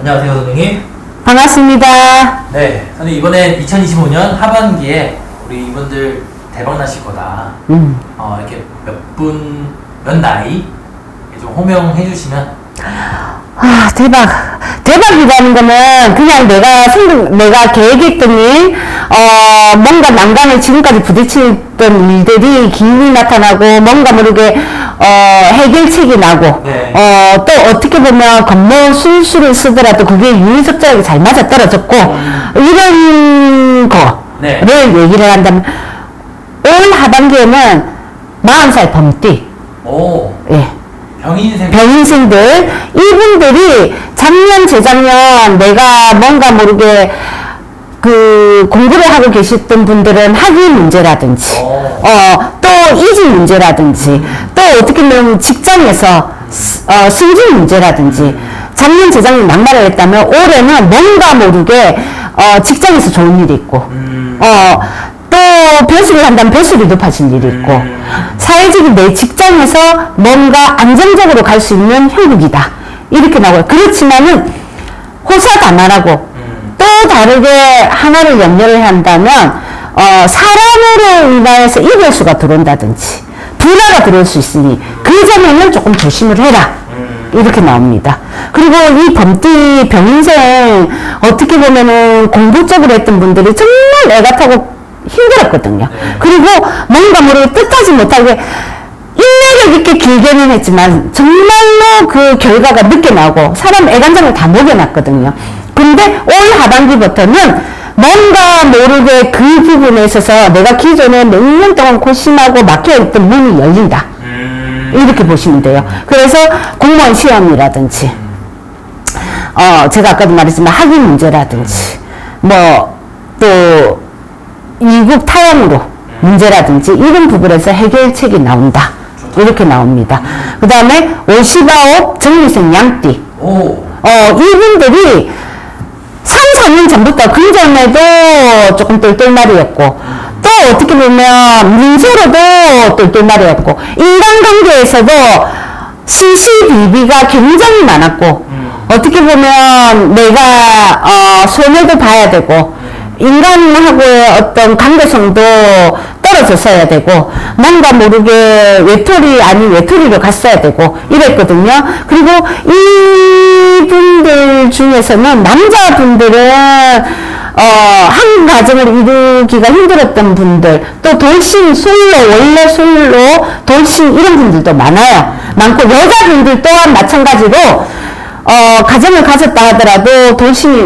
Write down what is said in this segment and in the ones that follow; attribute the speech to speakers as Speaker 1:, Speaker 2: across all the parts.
Speaker 1: 안녕하세요, 선생님.
Speaker 2: 반갑습니다.
Speaker 1: 네, 선생님 이번엔 2025년 하반기에 우리 이분들 대박 나실 거다.
Speaker 2: 음.
Speaker 1: 어, 이렇게 몇 분, 몇 나이 좀 호명해 주시면
Speaker 2: 아, 대박. 대박이라는 거는 그냥 내가 생각, 내가 계획했던 일, 어, 뭔가 난관을 지금까지 부딪혔던 일들이 기운이 나타나고, 뭔가 모르게, 어, 해결책이 나고,
Speaker 1: 네.
Speaker 2: 어, 또 어떻게 보면 건모 술수를 쓰더라도 그게 유의석자하게 잘 맞아 떨어졌고, 이런
Speaker 1: 네.
Speaker 2: 거를 얘기를 한다면, 올 하반기에는 40살 범띠,
Speaker 1: 오,
Speaker 2: 예.
Speaker 1: 병인생
Speaker 2: 병인생들 이분들이 작년 재작년 내가 뭔가 모르게 그 공부를 하고 계셨던 분들은 학위 문제라든지
Speaker 1: 어.
Speaker 2: 어또 이직 문제라든지 또 어떻게 보면 직장에서 스- 어, 승진 문제라든지 작년 재작년 낙마를 했다면 올해는 뭔가 모르게 어, 직장에서 좋은 일이 있고
Speaker 1: 음.
Speaker 2: 어, 또 배수를 한다면 배수를 높아질 일이 있고
Speaker 1: 음.
Speaker 2: 사회적인 내 직장에서 뭔가 안정적으로 갈 수 있는 형국이다 이렇게 나와요 그렇지만은 호사다마라고
Speaker 1: 음.
Speaker 2: 또 다르게 하나를 연결을 한다면 어, 사람으로 인하여서 이별수가 들어온다든지 불화가 들어올 수 있으니 그 점에는 조금 조심을 해라
Speaker 1: 음.
Speaker 2: 이렇게 나옵니다. 그리고 이 범띠 병인생 어떻게 보면은 공부적으로 했던 분들이 정말 애가 타고 힘들었거든요.
Speaker 1: 네.
Speaker 2: 그리고 뭔가 모르게 뜻하지 못하게 인내력 있게 길게는 했지만 정말로 그 결과가 늦게 나오고 사람 애간장을 다 녹여놨거든요. 근데 올 하반기부터는 뭔가 모르게 그 부분에 있어서 내가 기존에 몇 년 동안 고심하고 막혀있던 문이 열린다.
Speaker 1: 음.
Speaker 2: 이렇게 보시면 돼요. 그래서 공무원 시험이라든지, 어, 제가 아까도 말했지만 학위 문제라든지, 뭐, 또, 이국 타향으로 문제라든지, 이런 부분에서 해결책이 나온다. 이렇게 나옵니다. 그 다음에 59 정리생 양띠.
Speaker 1: 오,
Speaker 2: 어, 이분들이 3, 4년 전부터 근전에도 조금 똘똘말이었고, 또 어떻게 보면 문서로도 똘똘말이었고, 인간관계에서도 시시비비가 굉장히 많았고,
Speaker 1: 음.
Speaker 2: 어떻게 보면 내가, 어, 손해도 봐야 되고, 인간하고의 어떤 관계성도 떨어졌어야 되고, 뭔가 모르게 외톨이 아닌 외톨이로 갔어야 되고, 이랬거든요. 그리고 이분들 중에서는 남자분들은, 어, 한 가정을 이루기가 힘들었던 분들, 또 돌싱, 솔로, 원래 솔로, 돌싱, 이런 분들도 많아요. 많고, 여자분들 또한 마찬가지로, 어, 가정을 가졌다 하더라도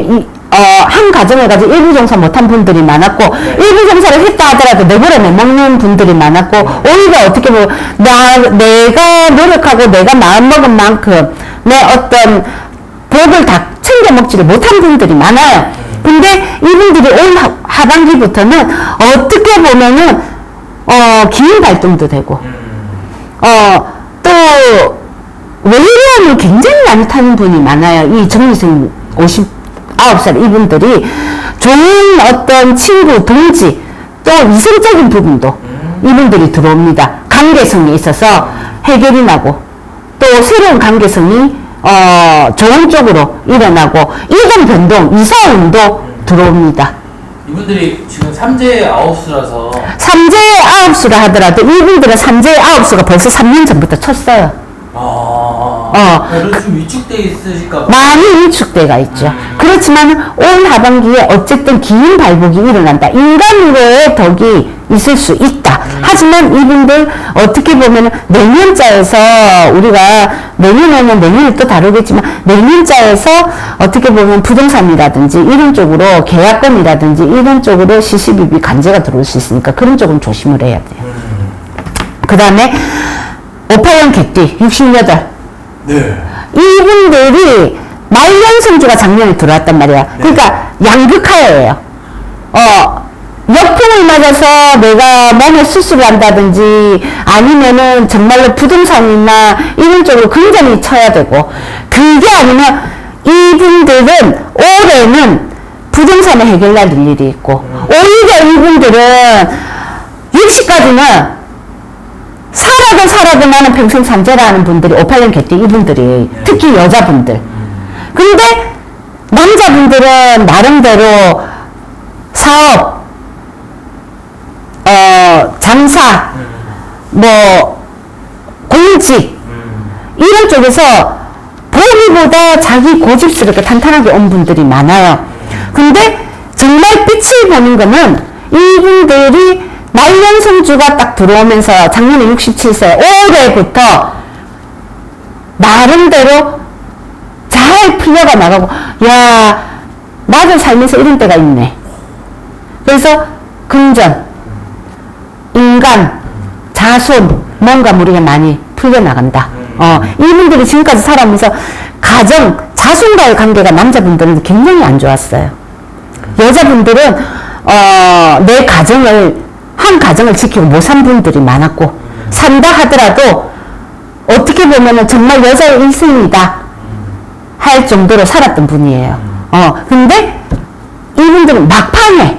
Speaker 2: 이- 어, 한 가정을 가지고 일부 종사 못한 분들이 많았고, 일부 종사를 했다 하더라도 내버려 내먹는 분들이 많았고, 오히려 어떻게 보면, 나, 내가 노력하고 내가 마음먹은 만큼, 내 어떤 복을 다 챙겨 먹지를 못한 분들이 많아요. 근데 이분들이 올 하- 하반기부터는 어떻게 보면은, 어, 기운 발동도 되고,
Speaker 1: 음.
Speaker 2: 어, 또, 외로움을 굉장히 많이 타는 분이 많아요. 이 정리생 59살 이분들이 좋은 어떤 친구, 동지, 또 이성적인 부분도 이분들이 들어옵니다. 관계성에 있어서 해결이 나고, 또 새로운 관계성이, 어, 좋은 쪽으로 일어나고, 이동 변동, 이사운도 들어옵니다.
Speaker 1: 이분들이 지금 삼재 아홉수라서
Speaker 2: 삼재 아홉수라 하더라도 이분들은 삼재 아홉수가 벌써 3년 전부터 쳤어요.
Speaker 1: 아,
Speaker 2: 어.
Speaker 1: 그래도 좀 위축돼 있으실까 봐.
Speaker 2: 많이 위축대가 있죠.
Speaker 1: 음.
Speaker 2: 그렇지만 올 하반기에 어쨌든 기운 발복이 일어난다. 인간으로의 덕이 있을 수 있다. 하지만 이분들 어떻게 보면 내년자에서 우리가 내년에는 내년이 또 다르겠지만 내년자에서 어떻게 보면 부동산이라든지 이런 쪽으로 계약금이라든지 이런 쪽으로 시시비비 간제가 들어올 수 있으니까 그런 쪽은 조심을 해야 돼요. 그 다음에 오파형 개띠 68
Speaker 1: 네.
Speaker 2: 이분들이 말년 성주가 작년에 들어왔단 말이야. 그러니까 양극화예요. 어, 역풍을 맞아서 내가 몸에 수술을 한다든지 아니면은 정말로 부동산이나 이런 쪽으로 굉장히 쳐야 되고 그게 아니면 이분들은 올해는 부동산에 해결날 일이 있고 오히려 이분들은 60까지는 살아도 살아도 나는 평생 산재라 하는 분들이 58년 개띠 이분들이 특히 여자분들 근데 남자분들은 나름대로 사업, 어, 장사,
Speaker 1: 음,
Speaker 2: 뭐, 공직,
Speaker 1: 음,
Speaker 2: 이런 쪽에서 보기보다 자기 고집스럽게 탄탄하게 온 분들이 많아요. 근데 정말 빛을 보는 거는 이분들이 말년 성주가 딱 들어오면서 작년에 67세, 올해부터 나름대로 잘 풀려가 나가고, 야, 나도 살면서 이런 때가 있네. 그래서 금전, 인간, 자손, 뭔가 우리가 많이 풀려나간다. 어, 이분들이 지금까지 살아오면서 가정, 자손과의 관계가 남자분들은 굉장히 안 좋았어요. 여자분들은, 어, 내 가정을, 한 가정을 지키고 못 산 분들이 많았고, 산다 하더라도, 어떻게 보면은 정말 여자의 일생이다. 할 정도로 살았던 분이에요. 어, 근데 이분들은 막판에,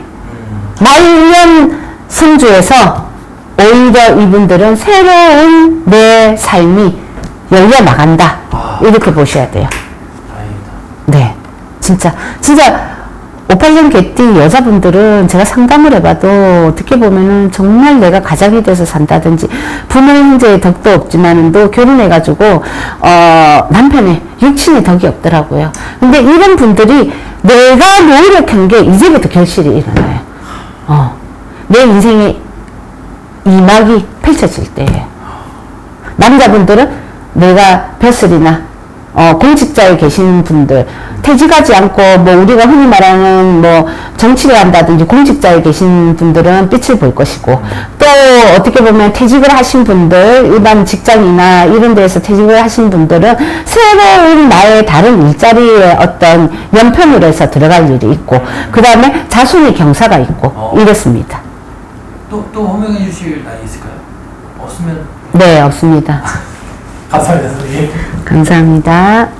Speaker 2: 말년 성주에서 오히려 이분들은 새로운 내 삶이 열려 나간다.
Speaker 1: 아.
Speaker 2: 이렇게 보셔야 돼요. 네. 진짜, 진짜, 58년 개띠 여자분들은 제가 상담을 해봐도 어떻게 보면은 정말 내가 가장이 돼서 산다든지 부모 형제의 덕도 없지만은도 결혼해가지고, 어, 남편의 육친의 덕이 없더라고요. 근데 이런 분들이 내가 노력한 게 이제부터 결실이 일어나요. 어. 내 인생의 이막이 펼쳐질 때예요. 남자분들은 내가 벼슬이나 어, 공직자에 계신 분들 퇴직하지 않고 뭐 우리가 흔히 말하는 뭐 정치를 한다든지 공직자에 계신 분들은 빛을 볼 것이고 또 어떻게 보면 퇴직을 하신 분들 일반 직장이나 이런 데에서 퇴직을 하신 분들은 새로운 나의 다른 일자리에 어떤 연편으로 해서 들어갈 일이 있고 그 다음에 자손의 경사가 있고
Speaker 1: 어.
Speaker 2: 이렇습니다.
Speaker 1: 또, 또 호명해 주실 날이 있을까요? 없으면
Speaker 2: 네 없습니다.
Speaker 1: 감사합니다.
Speaker 2: 감사합니다.